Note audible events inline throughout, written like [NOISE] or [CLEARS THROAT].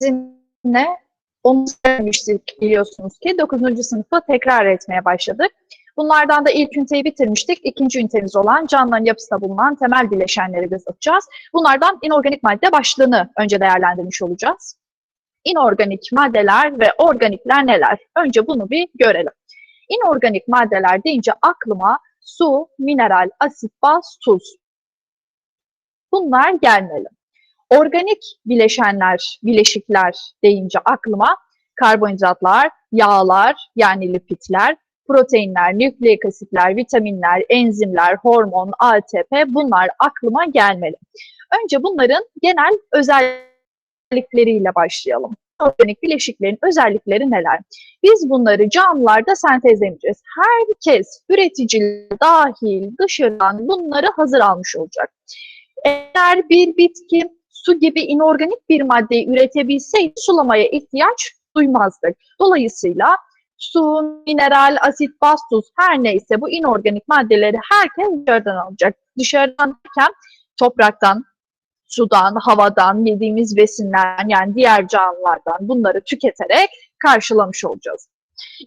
sizinle onu söylemiştik biliyorsunuz ki 9. sınıfı tekrar etmeye başladık. Bunlardan da ilk üniteyi bitirmiştik. İkinci ünitemiz olan canlıların yapısında bulunan temel bileşenleri göz atacağız. Bunlardan inorganik madde başlığını önce değerlendirmiş olacağız. İnorganik maddeler ve organikler neler? Önce bunu bir görelim. İnorganik maddeler deyince aklıma su, mineral, asit, baz, tuz. Bunlar gelmeli. Organik bileşenler, bileşikler deyince aklıma karbonhidratlar, yağlar yani lipitler, proteinler, nükleik asitler, vitaminler, enzimler, hormon, ATP bunlar aklıma gelmeli. Önce bunların genel özellikleriyle başlayalım. Organik bileşiklerin özellikleri neler? Biz bunları canlılarda sentezlemeyeceğiz. Herkes üretici dahil dışarıdan bunları hazır almış olacak. Eğer bir bitki su gibi inorganik bir maddeyi üretebilseydi sulamaya ihtiyaç duymazdık. Dolayısıyla su, mineral, asit, baz, tuz her neyse bu inorganik maddeleri herkes dışarıdan alacak. Dışarıdan derken topraktan, sudan, havadan, yediğimiz besinlerden yani diğer canlılardan bunları tüketerek karşılamış olacağız.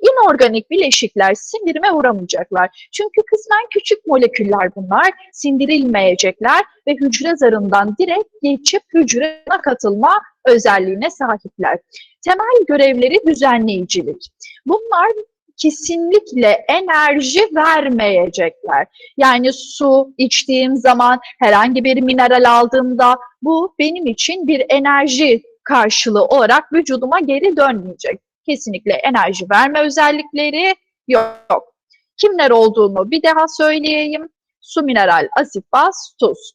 İnorganik bileşikler sindirime uğramayacaklar. Çünkü kısmen küçük moleküller bunlar, sindirilmeyecekler ve hücre zarından direkt geçip hücreye katılma özelliğine sahipler. Temel görevleri düzenleyicilik. Bunlar kesinlikle enerji vermeyecekler. Yani su içtiğim zaman, herhangi bir mineral aldığımda bu benim için bir enerji karşılığı olarak vücuduma geri dönmeyecek. Kesinlikle enerji verme özellikleri yok. Kimler olduğunu bir daha söyleyeyim. Su, mineral, asit, baz, tuz.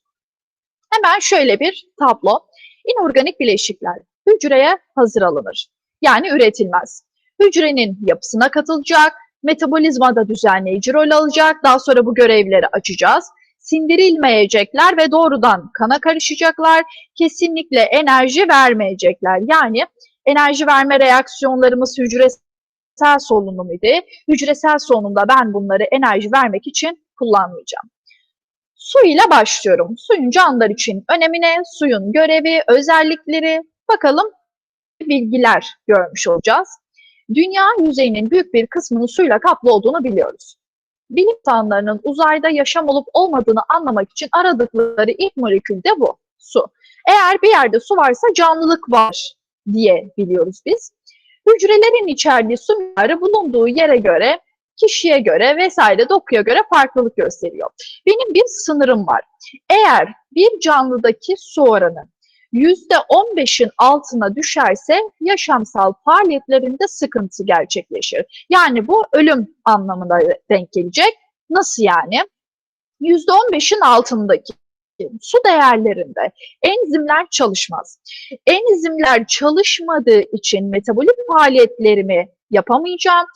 Hemen şöyle bir tablo. İnorganik bileşikler hücreye hazır alınır. Yani üretilmez. Hücrenin yapısına katılacak, metabolizmada düzenleyici rol alacak, daha sonra bu görevleri açacağız. Sindirilmeyecekler ve doğrudan kana karışacaklar, kesinlikle enerji vermeyecekler. Yani enerji verme reaksiyonlarımız hücresel solunum idi. Hücresel solunumda ben bunları enerji vermek için kullanmayacağım. Su ile başlıyorum. Suyun canlılar için önemine, suyun görevi, özellikleri bakalım bilgiler görmüş olacağız. Dünya yüzeyinin büyük bir kısmının suyla kaplı olduğunu biliyoruz. Bilim insanlarının uzayda yaşam olup olmadığını anlamak için aradıkları ilk molekül de bu, su. Eğer bir yerde su varsa canlılık var diye biliyoruz biz. Hücrelerin içerdiği su miktarı bulunduğu yere göre, kişiye göre vesaire dokuya göre farklılık gösteriyor. Benim bir sınırım var. Eğer bir canlıdaki su oranı %15'in altına düşerse yaşamsal faaliyetlerinde sıkıntı gerçekleşir. Yani bu ölüm anlamına denk gelecek. Nasıl yani? %15'in altındaki su değerlerinde enzimler çalışmaz. Enzimler çalışmadığı için metabolik faaliyetlerimi yapamayacağım.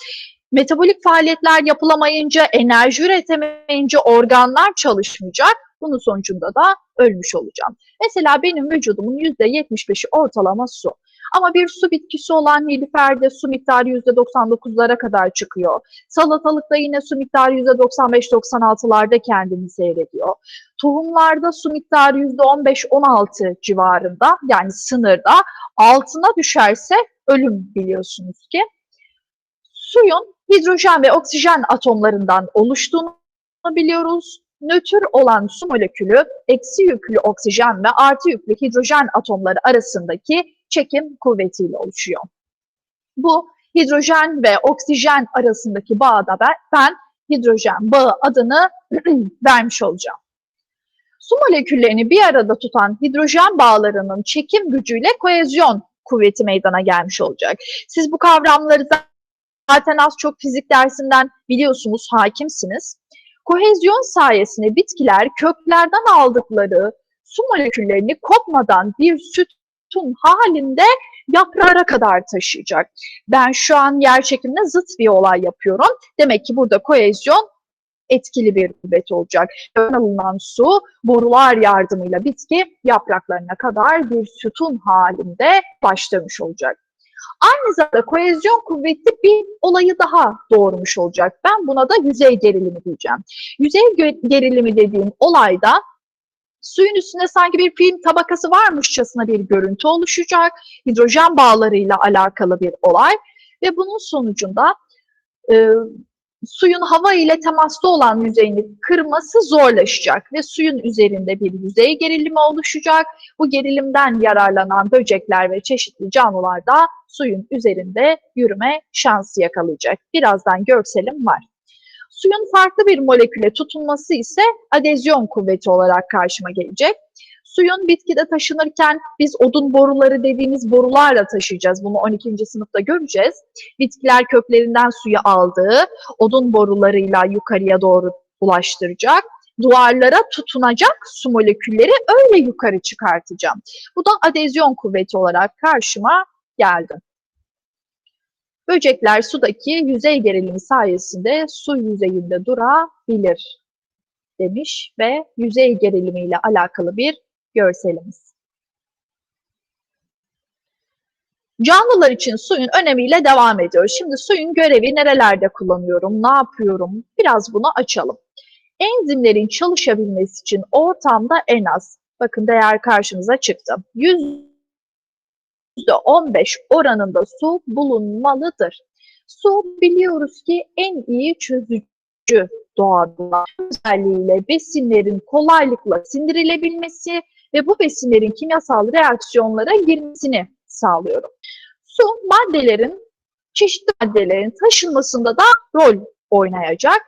Metabolik faaliyetler yapılamayınca, enerji üretemeyince organlar çalışmayacak. Bunun sonucunda da ölmüş olacağım. Mesela benim vücudumun %75'i ortalama su. Ama bir su bitkisi olan nilüferde su miktarı %99'lara kadar çıkıyor. Salatalıkta yine su miktarı %95-96'larda kendini seyrediyor. Tohumlarda su miktarı %15-16 civarında yani sınırda. Altına düşerse ölüm biliyorsunuz ki. Suyun hidrojen ve oksijen atomlarından oluştuğunu biliyoruz nötr olan su molekülü eksi yüklü oksijen ve artı yüklü hidrojen atomları arasındaki çekim kuvvetiyle oluşuyor. Bu hidrojen ve oksijen arasındaki bağda ben, ben hidrojen bağı adını [CLEARS THROAT] vermiş olacağım. Su moleküllerini bir arada tutan hidrojen bağlarının çekim gücüyle koezyon kuvveti meydana gelmiş olacak. Siz bu kavramları zaten az çok fizik dersinden biliyorsunuz, hakimsiniz. Kohezyon sayesinde bitkiler köklerden aldıkları su moleküllerini kopmadan bir sütun halinde yaprağa kadar taşıyacak. Ben şu an yer çekimine zıt bir olay yapıyorum. Demek ki burada kohezyon etkili bir kuvvet olacak. Alınan su borular yardımıyla bitki yapraklarına kadar bir sütun halinde başlamış olacak. Aynı zamanda kohezyon kuvveti bir olayı daha doğurmuş olacak. Ben buna da yüzey gerilimi diyeceğim. Yüzey gerilimi dediğim olayda Suyun üstünde sanki bir film tabakası varmışçasına bir görüntü oluşacak. Hidrojen bağlarıyla alakalı bir olay ve bunun sonucunda e, suyun hava ile temasta olan yüzeyini kırması zorlaşacak ve suyun üzerinde bir yüzey gerilimi oluşacak. Bu gerilimden yararlanan böcekler ve çeşitli canlılar da suyun üzerinde yürüme şansı yakalayacak. Birazdan görselim var. Suyun farklı bir moleküle tutunması ise adezyon kuvveti olarak karşıma gelecek. Suyun bitkide taşınırken biz odun boruları dediğimiz borularla taşıyacağız. Bunu 12. sınıfta göreceğiz. Bitkiler köklerinden suyu aldığı odun borularıyla yukarıya doğru ulaştıracak. Duvarlara tutunacak su molekülleri öyle yukarı çıkartacağım. Bu da adezyon kuvveti olarak karşıma geldi. Böcekler sudaki yüzey gerilimi sayesinde su yüzeyinde durabilir demiş ve yüzey gerilimi ile alakalı bir görselimiz. Canlılar için suyun önemiyle devam ediyoruz. Şimdi suyun görevi nerelerde kullanıyorum, ne yapıyorum? Biraz bunu açalım. Enzimlerin çalışabilmesi için ortamda en az, bakın değer karşımıza çıktı. %15 oranında su bulunmalıdır. Su biliyoruz ki en iyi çözücü doğada özelliğiyle besinlerin kolaylıkla sindirilebilmesi ve bu besinlerin kimyasal reaksiyonlara girmesini sağlıyorum. Su maddelerin, çeşitli maddelerin taşınmasında da rol oynayacak.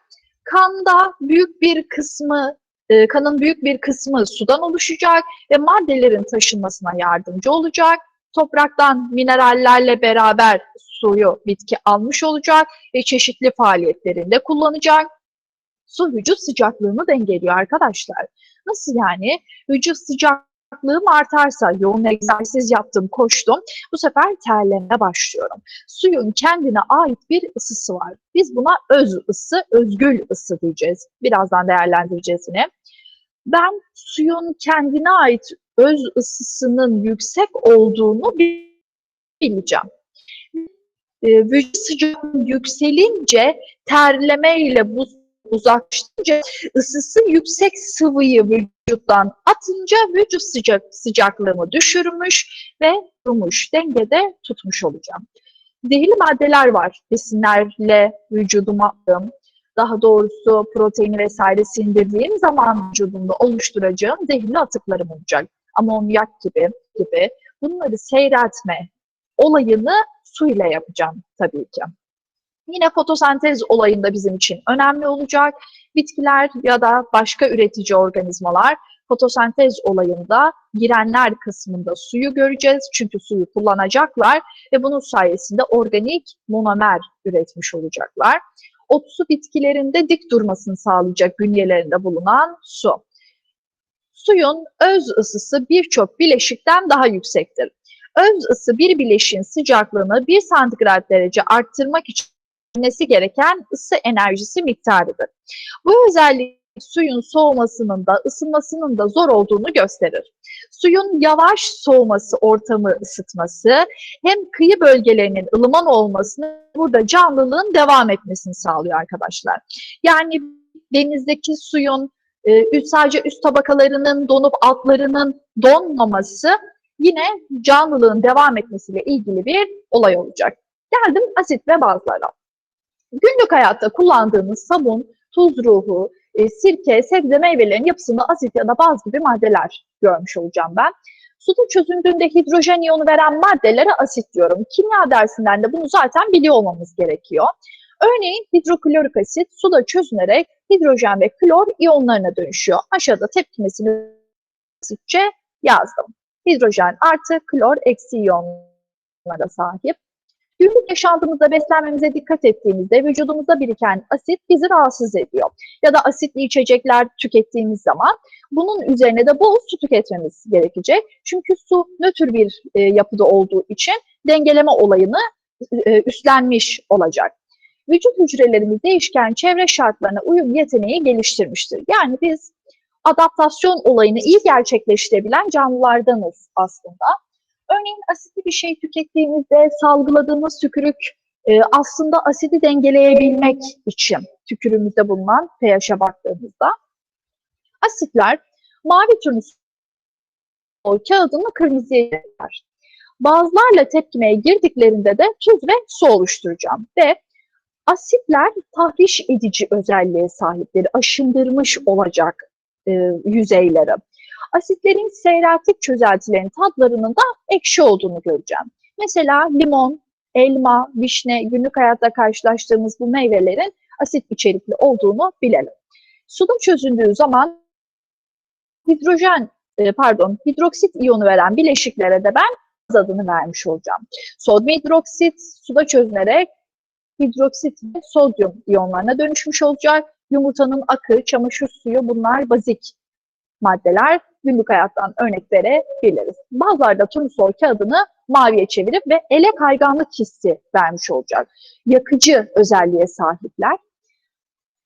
Kanda büyük bir kısmı, e, kanın büyük bir kısmı sudan oluşacak ve maddelerin taşınmasına yardımcı olacak. Topraktan minerallerle beraber suyu bitki almış olacak ve çeşitli faaliyetlerinde kullanacak. Su vücut sıcaklığını dengeliyor arkadaşlar. Nasıl yani? Vücut sıcaklığım artarsa, yoğun egzersiz yaptım, koştum. Bu sefer terlemeye başlıyorum. Suyun kendine ait bir ısısı var. Biz buna öz ısı, özgül ısı diyeceğiz. Birazdan değerlendireceğiz yine. Ben suyun kendine ait öz ısısının yüksek olduğunu bileceğim. Vücut sıcaklığı yükselince terleme ile buz uzaklaşınca ısısı yüksek sıvıyı vücuttan atınca vücut sıcak sıcaklığımı düşürmüş ve durmuş, dengede tutmuş olacağım. Zehirli maddeler var. Besinlerle vücuduma attığım, daha doğrusu proteini vesaire sindirdiğim zaman vücudumda oluşturacağım zehirli atıklarım olacak. Amonyak gibi gibi bunları seyreltme olayını su ile yapacağım tabii ki. Yine fotosentez olayında bizim için önemli olacak. Bitkiler ya da başka üretici organizmalar fotosentez olayında girenler kısmında suyu göreceğiz. Çünkü suyu kullanacaklar ve bunun sayesinde organik monomer üretmiş olacaklar. Otsu bitkilerinde dik durmasını sağlayacak bünyelerinde bulunan su. Suyun öz ısısı birçok bileşikten daha yüksektir. Öz ısı bir bileşiğin sıcaklığını 1 santigrat derece arttırmak için nesi gereken ısı enerjisi miktarıdır. Bu özellik suyun soğumasının da ısınmasının da zor olduğunu gösterir. Suyun yavaş soğuması ortamı ısıtması hem kıyı bölgelerinin ılıman olmasını burada canlılığın devam etmesini sağlıyor arkadaşlar. Yani denizdeki suyun e, sadece üst tabakalarının donup altlarının donmaması yine canlılığın devam etmesiyle ilgili bir olay olacak. Geldim asit ve bazlara. Günlük hayatta kullandığımız sabun, tuz ruhu, e, sirke, sebze meyvelerin yapısında asit ya da baz gibi maddeler görmüş olacağım ben. Suda çözündüğünde hidrojen iyonu veren maddelere asit diyorum. Kimya dersinden de bunu zaten biliyor olmamız gerekiyor. Örneğin hidroklorik asit suda çözünerek hidrojen ve klor iyonlarına dönüşüyor. Aşağıda tepkimesini basitçe yazdım. Hidrojen artı klor eksi iyonlara sahip. Günlük yaşantımızda beslenmemize dikkat ettiğimizde vücudumuzda biriken asit bizi rahatsız ediyor. Ya da asitli içecekler tükettiğimiz zaman bunun üzerine de bol su tüketmemiz gerekecek. Çünkü su nötr bir e, yapıda olduğu için dengeleme olayını e, üstlenmiş olacak. Vücut hücrelerimiz değişken çevre şartlarına uyum yeteneği geliştirmiştir. Yani biz adaptasyon olayını iyi gerçekleştirebilen canlılardanız aslında. Örneğin asitli bir şey tükettiğimizde salgıladığımız tükürük e, aslında asidi dengeleyebilmek için tükürüğümüzde bulunan pH'e baktığımızda asitler Mavi turnusol kağıdını kırmızıya çevirir. Bazılarla tepkimeye girdiklerinde de tuz ve su oluşturacağım. Ve asitler tahriş edici özelliğe sahipleri, aşındırmış olacak e, yüzeyleri. Asitlerin seyreltik çözeltilerin tatlarının da ekşi olduğunu göreceğim. Mesela limon, elma, vişne, günlük hayatta karşılaştığımız bu meyvelerin asit içerikli olduğunu bilelim. Suda çözündüğü zaman hidrojen, e, pardon, hidroksit iyonu veren bileşiklere de ben adını vermiş olacağım. Sodyum hidroksit suda çözünerek hidroksit ve sodyum iyonlarına dönüşmüş olacak. Yumurtanın akı, çamaşır suyu bunlar bazik maddeler. Günlük hayattan örnek verebiliriz. Bazılarda turnusol kağıdını maviye çevirip ve ele kayganlık hissi vermiş olacak. Yakıcı özelliğe sahipler.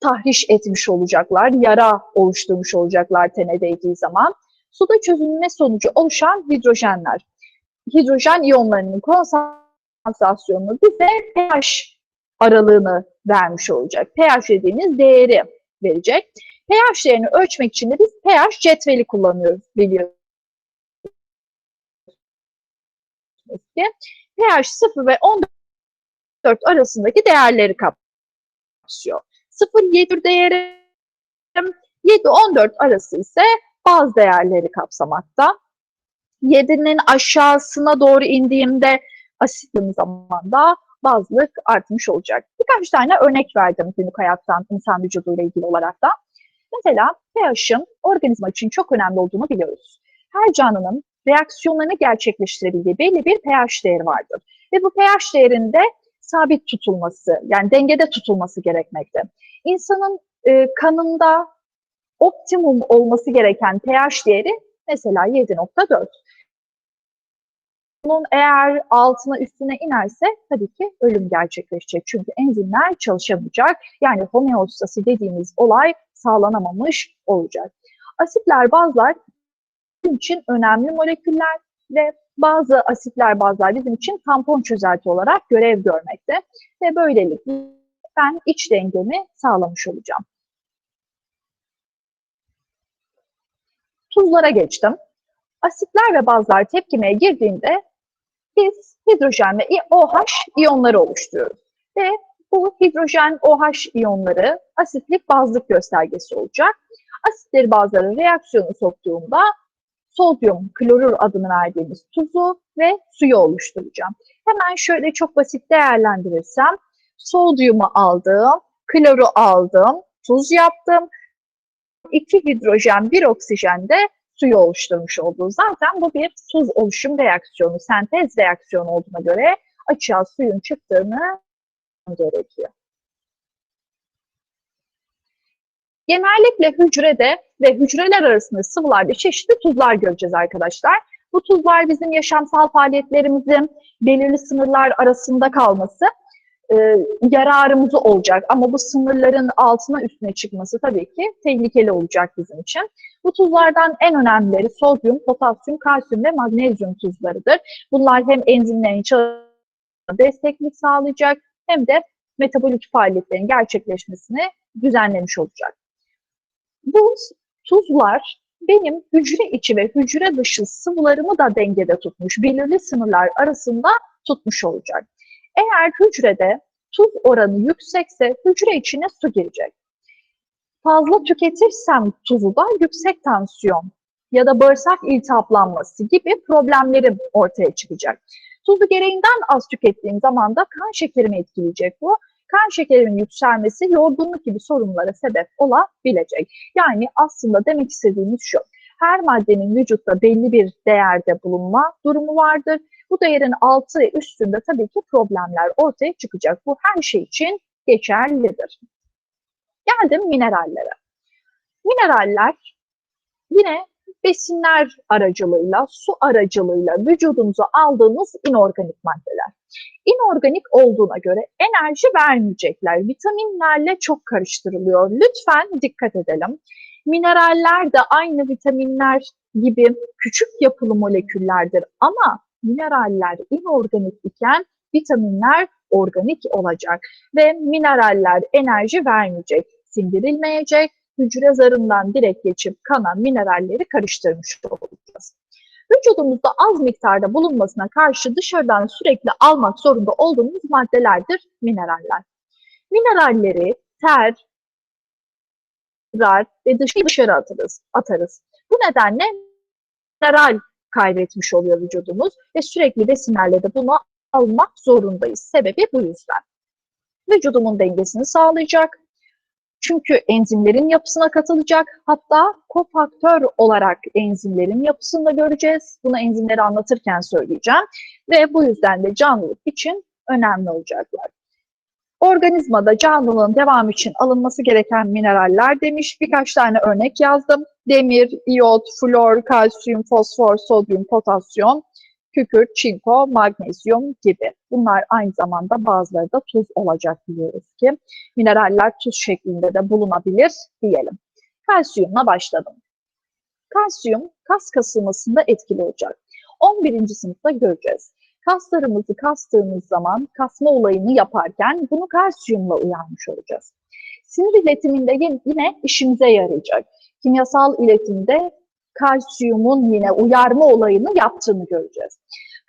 Tahriş etmiş olacaklar, yara oluşturmuş olacaklar tene değdiği zaman. Suda çözünme sonucu oluşan hidrojenler. Hidrojen iyonlarının konsantrasyonunu bize pH aralığını vermiş olacak. pH dediğimiz değeri verecek. pH değerini ölçmek için de biz pH cetveli kullanıyoruz biliyoruz. pH 0 ve 14 arasındaki değerleri kapsıyor. 0-7 değeri 7-14 arası ise bazı değerleri kapsamakta. 7'nin aşağısına doğru indiğimde asitli zamanda bazlık artmış olacak. Birkaç tane örnek verdim günlük hayattan insan vücuduyla ilgili olarak da. Mesela pH'ın organizma için çok önemli olduğunu biliyoruz. Her canlının reaksiyonlarını gerçekleştirebildiği belli bir pH değeri vardır. Ve bu pH değerinde sabit tutulması, yani dengede tutulması gerekmekte. İnsanın e, kanında optimum olması gereken pH değeri mesela 7.4 bunun eğer altına üstüne inerse tabii ki ölüm gerçekleşecek. Çünkü enzimler çalışamayacak. Yani homeostasi dediğimiz olay sağlanamamış olacak. Asitler bazılar bizim için önemli moleküller ve bazı asitler bazılar bizim için tampon çözelti olarak görev görmekte. Ve böylelikle ben iç dengemi sağlamış olacağım. Tuzlara geçtim. Asitler ve bazılar tepkimeye girdiğinde biz hidrojen ve OH iyonları oluşturuyoruz. Ve bu hidrojen OH iyonları asitlik bazlık göstergesi olacak. Asitleri bazıları reaksiyonu soktuğumda sodyum klorür adını verdiğimiz tuzu ve suyu oluşturacağım. Hemen şöyle çok basit değerlendirirsem sodyumu aldım, kloru aldım, tuz yaptım. 2 hidrojen, 1 oksijen de suyu oluşturmuş olduğu. Zaten bu bir tuz oluşum reaksiyonu, sentez reaksiyonu olduğuna göre açığa suyun çıktığını gerekiyor. Genellikle hücrede ve hücreler arasında sıvılarda çeşitli tuzlar göreceğiz arkadaşlar. Bu tuzlar bizim yaşamsal faaliyetlerimizin belirli sınırlar arasında kalması e, yararımızı olacak. Ama bu sınırların altına üstüne çıkması tabii ki tehlikeli olacak bizim için. Bu tuzlardan en önemlileri sodyum, potasyum, kalsiyum ve magnezyum tuzlarıdır. Bunlar hem enzimlerin çalışmasına desteklik sağlayacak hem de metabolik faaliyetlerin gerçekleşmesini düzenlemiş olacak. Bu tuzlar benim hücre içi ve hücre dışı sıvılarımı da dengede tutmuş, belirli sınırlar arasında tutmuş olacak. Eğer hücrede tuz oranı yüksekse hücre içine su girecek. Fazla tüketirsem tuzu da yüksek tansiyon ya da bağırsak iltihaplanması gibi problemlerim ortaya çıkacak. Tuzu gereğinden az tükettiğim zaman da kan şekerimi etkileyecek bu. Kan şekerimin yükselmesi yorgunluk gibi sorunlara sebep olabilecek. Yani aslında demek istediğimiz şu. Her maddenin vücutta belli bir değerde bulunma durumu vardır bu değerin altı üstünde tabii ki problemler ortaya çıkacak. Bu her şey için geçerlidir. Geldim minerallere. Mineraller yine besinler aracılığıyla, su aracılığıyla vücudumuza aldığımız inorganik maddeler. İnorganik olduğuna göre enerji vermeyecekler. Vitaminlerle çok karıştırılıyor. Lütfen dikkat edelim. Mineraller de aynı vitaminler gibi küçük yapılı moleküllerdir ama mineraller inorganik iken vitaminler organik olacak ve mineraller enerji vermeyecek, sindirilmeyecek, hücre zarından direkt geçip kana mineralleri karıştırmış olacağız. Vücudumuzda az miktarda bulunmasına karşı dışarıdan sürekli almak zorunda olduğumuz maddelerdir mineraller. Mineralleri ter, idrar ve dışarı, atarız, atarız. Bu nedenle mineral kaybetmiş oluyor vücudumuz ve sürekli besinlerle de bunu almak zorundayız. Sebebi bu yüzden. Vücudumun dengesini sağlayacak. Çünkü enzimlerin yapısına katılacak. Hatta kofaktör olarak enzimlerin yapısını da göreceğiz. Bunu enzimleri anlatırken söyleyeceğim. Ve bu yüzden de canlılık için önemli olacaklar. Organizmada canlılığın devamı için alınması gereken mineraller demiş. Birkaç tane örnek yazdım. Demir, iyot, flor, kalsiyum, fosfor, sodyum, potasyum, kükürt, çinko, magnezyum gibi. Bunlar aynı zamanda bazıları da tuz olacak biliyoruz ki. Mineraller tuz şeklinde de bulunabilir diyelim. Kalsiyumla başladım. Kalsiyum kas kasılmasında etkili olacak. 11. sınıfta göreceğiz. Kaslarımızı kastığımız zaman kasma olayını yaparken bunu kalsiyumla uyarmış olacağız. Sinir iletiminde yine işimize yarayacak. Kimyasal iletimde kalsiyumun yine uyarma olayını yaptığını göreceğiz.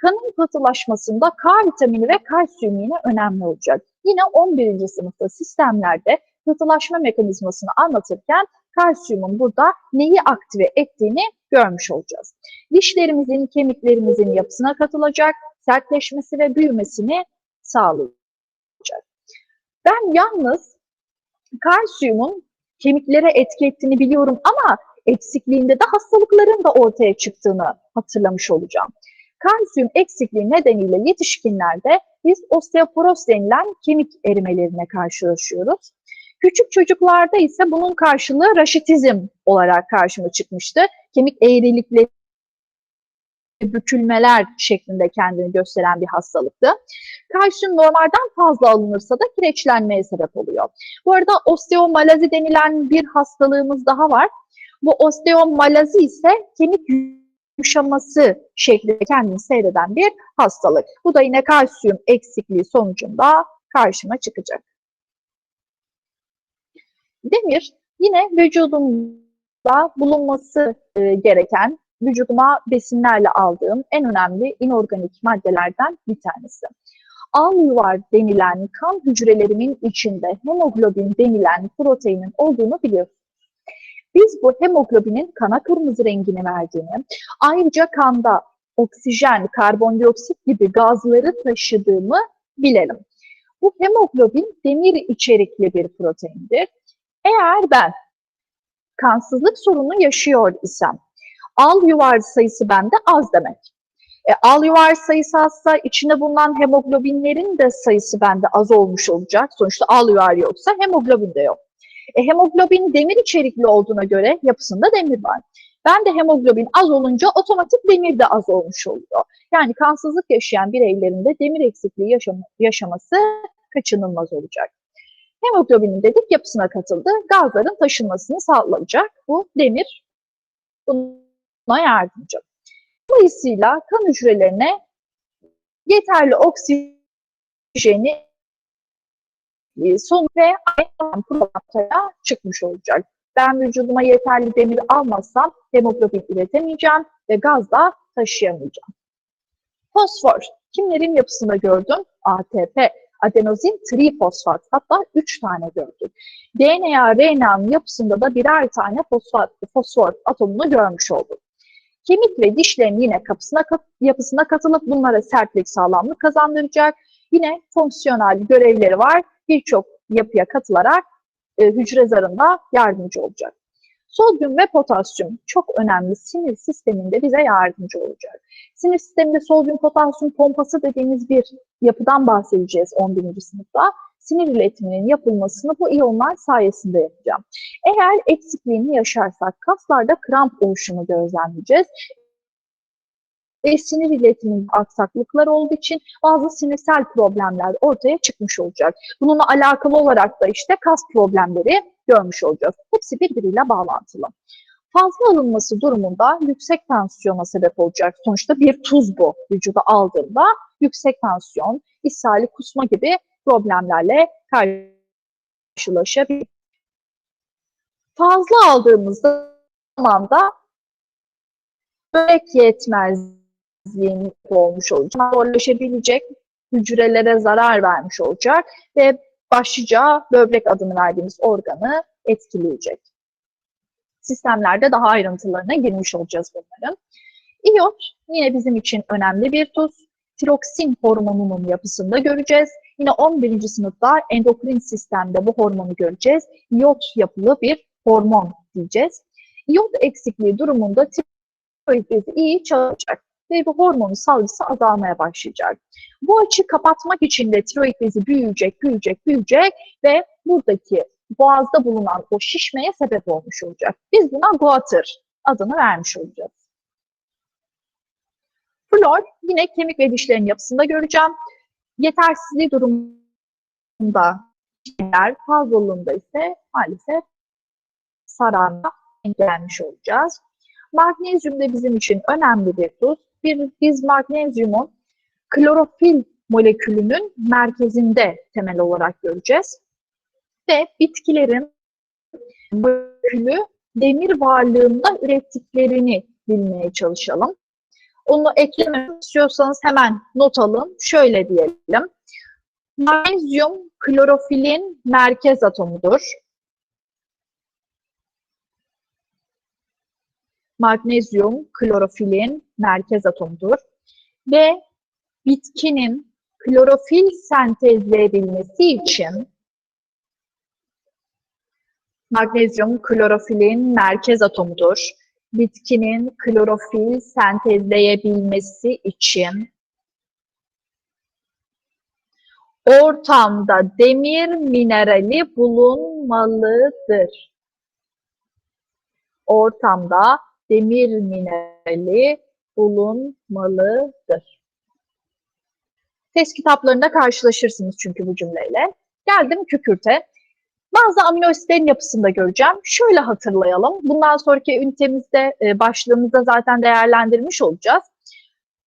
Kanın katılaşmasında K vitamini ve kalsiyum yine önemli olacak. Yine 11. sınıfta sistemlerde katılaşma mekanizmasını anlatırken kalsiyumun burada neyi aktive ettiğini görmüş olacağız. Dişlerimizin, kemiklerimizin yapısına katılacak, sertleşmesi ve büyümesini sağlayacak. Ben yalnız kalsiyumun kemiklere etki ettiğini biliyorum ama eksikliğinde de hastalıkların da ortaya çıktığını hatırlamış olacağım. Kalsiyum eksikliği nedeniyle yetişkinlerde biz osteoporoz denilen kemik erimelerine karşılaşıyoruz. Küçük çocuklarda ise bunun karşılığı raşitizm olarak karşıma çıkmıştı. Kemik eğrilikleri bükülmeler şeklinde kendini gösteren bir hastalıktı. Kalsiyum normalden fazla alınırsa da kireçlenmeye sebep oluyor. Bu arada osteomalazi denilen bir hastalığımız daha var. Bu osteomalazi ise kemik yumuşaması şeklinde kendini seyreden bir hastalık. Bu da yine kalsiyum eksikliği sonucunda karşıma çıkacak. Demir yine vücudumda bulunması e, gereken, vücuduma besinlerle aldığım en önemli inorganik maddelerden bir tanesi. Al denilen kan hücrelerimin içinde hemoglobin denilen proteinin olduğunu biliyorsunuz. Biz bu hemoglobinin kana kırmızı rengini verdiğini, ayrıca kanda oksijen, karbondioksit gibi gazları taşıdığımı bilelim. Bu hemoglobin demir içerikli bir proteindir. Eğer ben kansızlık sorunu yaşıyor isem, al yuvar sayısı bende az demek. E, al yuvar sayısı azsa içinde bulunan hemoglobinlerin de sayısı bende az olmuş olacak. Sonuçta al yuvar yoksa hemoglobin de yok. E, hemoglobin demir içerikli olduğuna göre yapısında demir var. Ben de hemoglobin az olunca otomatik demir de az olmuş oluyor. Yani kansızlık yaşayan bireylerinde demir eksikliği yaşam yaşaması kaçınılmaz olacak. Hemoglobinin dedik yapısına katıldı. Gazların taşınmasını sağlayacak bu demir buna yardımcı. Dolayısıyla kan hücrelerine yeterli oksijeni e, son ve aynı ortaya çıkmış olacak. Ben vücuduma yeterli demir almazsam hemoglobin üretemeyeceğim ve gaz da taşıyamayacağım. Fosfor. Kimlerin yapısında gördüm? ATP, adenozin trifosfat. Hatta 3 tane gördük. DNA, RNA'nın yapısında da birer tane fosfat, fosfor atomunu görmüş olduk. Kemik ve dişlerin yine kapısına, yapısına katılıp bunlara sertlik, sağlamlık kazandıracak. Yine fonksiyonel görevleri var birçok yapıya katılarak e, hücre zarında yardımcı olacak. Sodyum ve potasyum çok önemli sinir sisteminde bize yardımcı olacak. Sinir sisteminde sodyum potasyum pompası dediğimiz bir yapıdan bahsedeceğiz 11. sınıfta. Sinir iletiminin yapılmasını bu iyonlar sayesinde yapacağım. Eğer eksikliğini yaşarsak kaslarda kramp oluşumu gözlemleyeceğiz ve sinir iletiminde aksaklıklar olduğu için bazı sinirsel problemler ortaya çıkmış olacak. Bununla alakalı olarak da işte kas problemleri görmüş olacağız. Hepsi birbiriyle bağlantılı. Fazla alınması durumunda yüksek tansiyona sebep olacak. Sonuçta bir tuz bu vücuda aldığında yüksek tansiyon, ishali, kusma gibi problemlerle karşılaşabilir. Fazla aldığımız zaman da börek yetmezliğinin olmuş olacak. Zorlaşabilecek, hücrelere zarar vermiş olacak ve başlıca böbrek adını verdiğimiz organı etkileyecek. Sistemlerde daha ayrıntılarına girmiş olacağız bunların. İyot yine bizim için önemli bir tuz. Tiroksin hormonunun yapısında göreceğiz. Yine 11. sınıfta endokrin sistemde bu hormonu göreceğiz. İyot yapılı bir hormon diyeceğiz. İyot eksikliği durumunda tiroid bezi iyi çalışacak ve bu hormonun salgısı azalmaya başlayacak. Bu açı kapatmak için de tiroid bezi büyüyecek, büyüyecek, büyüyecek ve buradaki boğazda bulunan o şişmeye sebep olmuş olacak. Biz buna goiter adını vermiş olacağız. Flor yine kemik ve dişlerin yapısında göreceğim. Yetersizliği durumunda dişler, fazlalığında ise maalesef sararma engellenmiş olacağız. Magnezyum da bizim için önemli bir tuz. Bir, biz magnezyumun klorofil molekülünün merkezinde temel olarak göreceğiz. Ve bitkilerin molekülü demir varlığında ürettiklerini bilmeye çalışalım. Onu eklemek istiyorsanız hemen not alın. Şöyle diyelim. Magnezyum klorofilin merkez atomudur. Magnezyum klorofilin merkez atomudur ve bitkinin klorofil sentezleyebilmesi için magnezyum klorofilin merkez atomudur bitkinin klorofil sentezleyebilmesi için ortamda demir minerali bulunmalıdır. Ortamda demir minerali bulunmalıdır. Test kitaplarında karşılaşırsınız çünkü bu cümleyle. Geldim kükürte. Bazı amino asitlerin yapısını da göreceğim. Şöyle hatırlayalım. Bundan sonraki ünitemizde e, başlığımızda zaten değerlendirmiş olacağız.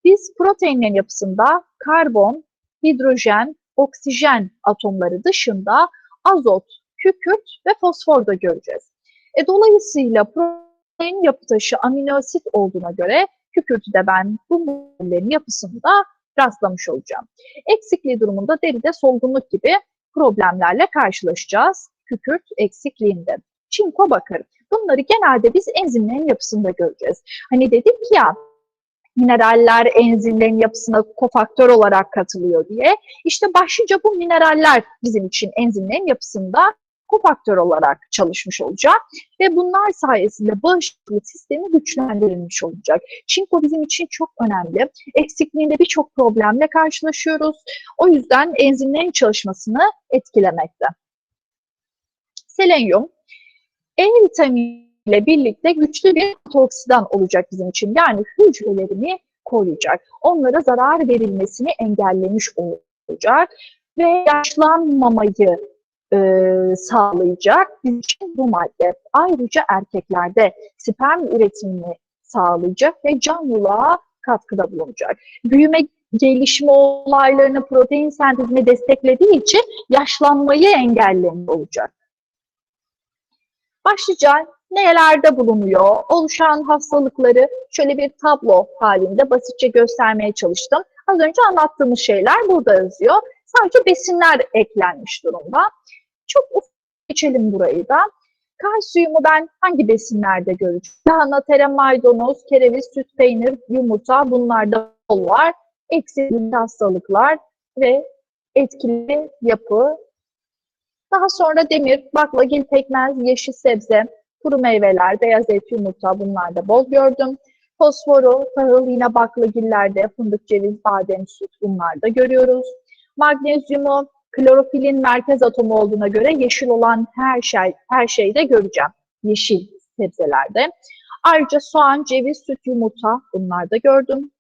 Biz proteinlerin yapısında karbon, hidrojen, oksijen atomları dışında azot, kükürt ve fosfor da göreceğiz. E, dolayısıyla protein yapı taşı amino asit olduğuna göre kükürtü de ben bu moleküllerin yapısında rastlamış olacağım. Eksikliği durumunda deride solgunluk gibi problemlerle karşılaşacağız kükürt eksikliğinde. Çinko bakır. Bunları genelde biz enzimlerin yapısında göreceğiz. Hani dedik ya mineraller enzimlerin yapısına kofaktör olarak katılıyor diye. İşte başlıca bu mineraller bizim için enzimlerin yapısında kofaktör olarak çalışmış olacak ve bunlar sayesinde bağışıklık sistemi güçlendirilmiş olacak. Çinko bizim için çok önemli. Eksikliğinde birçok problemle karşılaşıyoruz. O yüzden enzimlerin çalışmasını etkilemekte. Selenyum, E vitamini ile birlikte güçlü bir antioksidan olacak bizim için. Yani hücrelerini koruyacak. Onlara zarar verilmesini engellemiş olacak ve yaşlanmamayı e, sağlayacak bizim için bu madde. Ayrıca erkeklerde sperm üretimini sağlayacak ve canlılığa katkıda bulunacak. Büyüme gelişme olaylarını protein sentezini desteklediği için yaşlanmayı engellemiş olacak. Başlıca nelerde bulunuyor, oluşan hastalıkları şöyle bir tablo halinde basitçe göstermeye çalıştım. Az önce anlattığımız şeyler burada yazıyor. Sadece besinler eklenmiş durumda. Çok ufak geçelim burayı da. Kalsiyumu ben hangi besinlerde göreceğim? Lahana, tere, maydanoz, kereviz, süt, peynir, yumurta bunlarda bol var. Eksikli hastalıklar ve etkili yapı. Daha sonra demir, baklagil, pekmez, yeşil sebze, kuru meyveler, beyaz et, yumurta bunlarda bol gördüm. Fosforu, tahıl yine baklagillerde, fındık, ceviz, badem, süt bunlarda görüyoruz. Magnezyumu, klorofilin merkez atomu olduğuna göre yeşil olan her şey her şeyde göreceğim. Yeşil sebzelerde. Ayrıca soğan, ceviz, süt, yumurta bunlarda gördüm.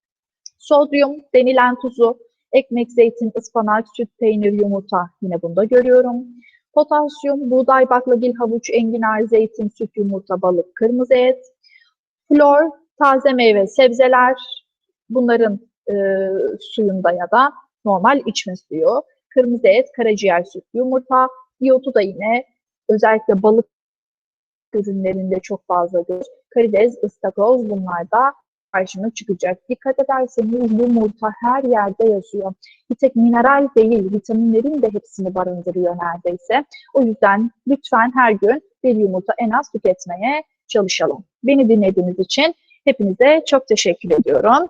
Sodyum denilen tuzu, ekmek, zeytin, ıspanak, süt, peynir, yumurta yine bunda görüyorum. Potasyum, buğday, baklagil, havuç, enginar, zeytin, süt, yumurta, balık, kırmızı et. Flor, taze meyve, sebzeler, bunların e, suyunda ya da normal içme suyu. Kırmızı et, karaciğer, süt, yumurta. İyotu da yine özellikle balık ürünlerinde çok fazladır. Karides, ıstakoz bunlarda karşına çıkacak. Dikkat ederseniz yumurta her yerde yazıyor. Bir tek mineral değil, vitaminlerin de hepsini barındırıyor neredeyse. O yüzden lütfen her gün bir yumurta en az tüketmeye çalışalım. Beni dinlediğiniz için hepinize çok teşekkür ediyorum.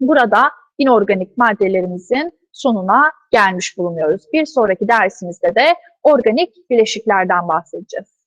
Burada inorganik maddelerimizin sonuna gelmiş bulunuyoruz. Bir sonraki dersimizde de organik bileşiklerden bahsedeceğiz.